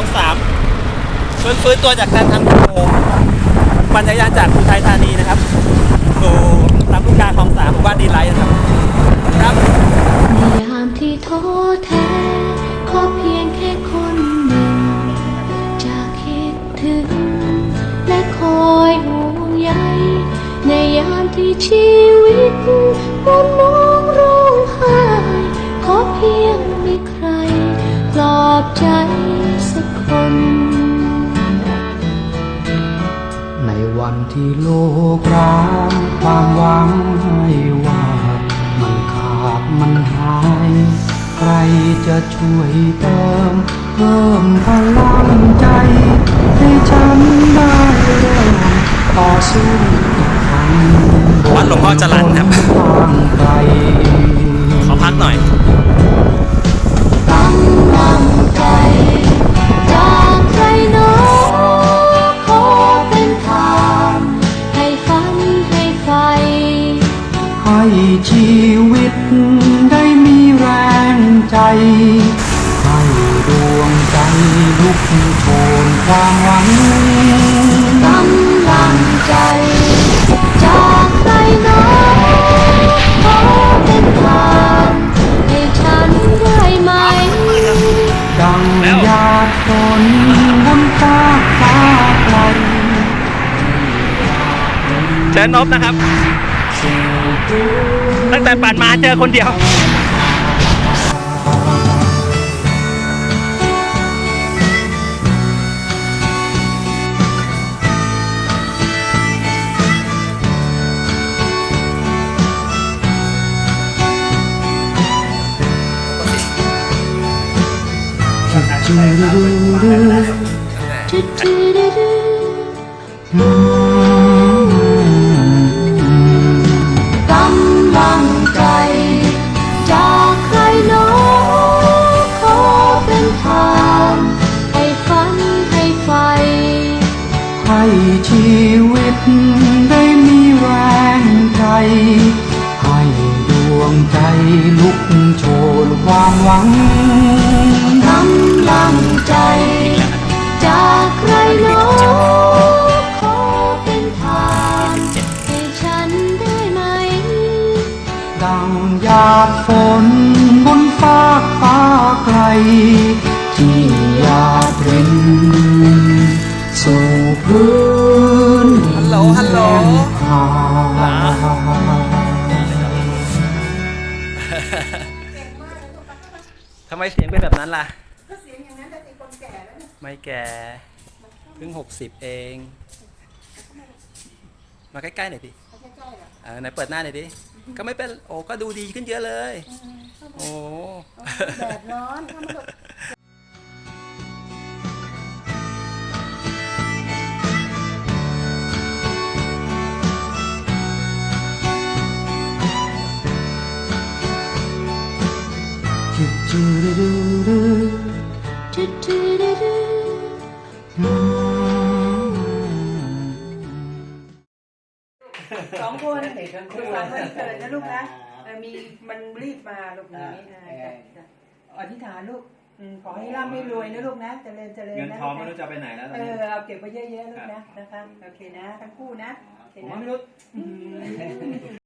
องสามฟื้นตัวจากการทำโคปั่นจักรยานจากอุทัยธานีนะครับสู่ลำลูกกาคลองสามหมู่บ้านดีไลท์นะครับครับในยามที่ท้อแท้ขอเพียงแค่คนหนึ่งจะคิดถึง และคอยห่วงใยในยามที่ชีวิตมุนน้องร้องไห้ขอเพียง ที่โลกร้างความหวังให้ว่ามันขาดมันหาย ใครจะช่วยเติม เพิ่มพลังใจ ให้ฉันได้เริ่มต่อสู้อีกครั้งวัดหลวงพ่อจรัญครับ ชีวิตได้มีแรงใจ ให้ดวงใจลุกโชนความหวังกำลังใจ จากใครหนอขอเป็นทางให้ฉันได้ไหม ดังหยาดฝนบนฟ้าฟ้าไกลเชิญนบนะครับตั้ งแต่ปั่นมาเจอคนเดียวดูดูดูดูดูดู ให้ชีวิตได้มีแรงใจ ให้ดวงใจลุกโชนความหวังกำลังใจ จากใครหนอขอเป็นทางให้ฉันได้ไหม ดังหยาดฝน ลหาทำไมเสียงเป็นแบบนั้นล่ะ ก็เสียงอย่างนั้นแต่ติคนแก่แล้วเนี่ยไม่แก่เพิ่งหกสิบเอง มาใกล้ๆหน่อยดิเขาใกล้ๆเหรอเออไหนเปิดหน้าหน่อยดิ ก็ไม่เป็น โอ้ ก็ดูดีขึ้นเยอะเลยโอ้แดดร้อนถ้ามันจุดจุดดูดูดูดูดูดูอืม สองคนสุขสันต์วันเกิดนะลูกนะเออมีมันรีบมาลูกนี้นะจ้ะจ้ะอธิษฐานลูกอืมขอให้ร่ำให้รวยนะลูกนะเจริญเจริญเงินนะทองลูไม่กรู้นะจะไปไหนแล้วตอเอนนี้อเอาเก็บไว้เยอะๆลูกนะนะคะโอเคนะทั้งคู่นะโอเคผมนะ ว่าไม่รู้ อืม